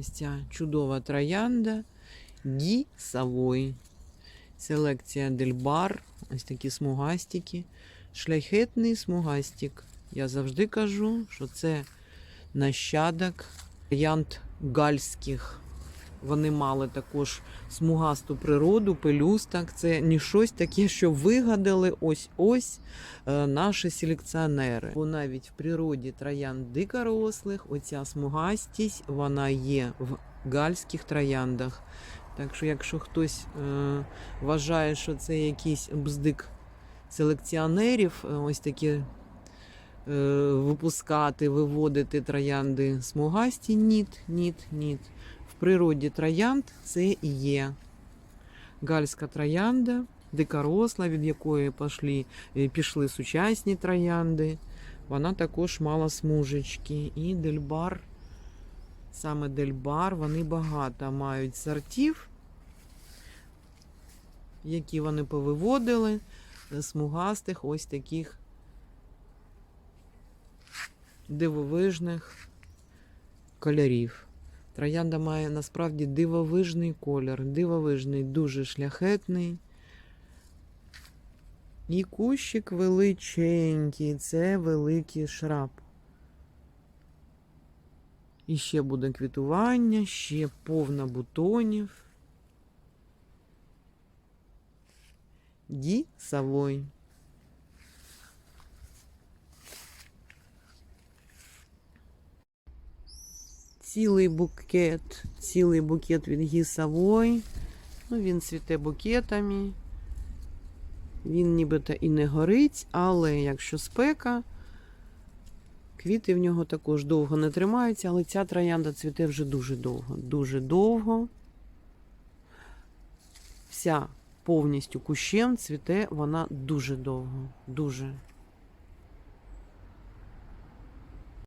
Ось ця чудова троянда Ді Савой. Селекція Дельбар. Ось такі смугастики. Шляхетний смугастик. Я завжди кажу, що це нащадок троянд гальських. Вони мали також смугасту природу, пелюсток. Це не щось таке, що вигадали ось-ось е, наші селекціонери. Бо навіть в природі троянд дикорослих оця смугастість вона є в гальських трояндах. Так що, якщо хтось е, вважає, що це якийсь бздик селекціонерів, е, ось такі е, випускати, виводити троянди смугасті, ніт, ніт, ніт. Природі троянд це і є гальська троянда, дикоросла, від якої пішли, е, пішли сучасні троянди. Вона також мала смужечки. І дельбар, саме дельбар, вони багато мають сортів, які вони повиводили, е, смугастих, ось таких дивовижних кольорів. Троянда має насправді дивовижний колір, дивовижний, дуже шляхетний. І кущик величенький, це великий шраб. І ще буде квітування, ще повна бутонів. Ді Савой. Цілий букет, цілий букет від гісовой. Ну, він цвіте букетами. Він нібито і не горить, але якщо спека, квіти в нього також довго не тримаються, але ця троянда цвіте вже дуже довго. Дуже довго. Вся повністю кущем цвіте вона дуже довго. Дуже.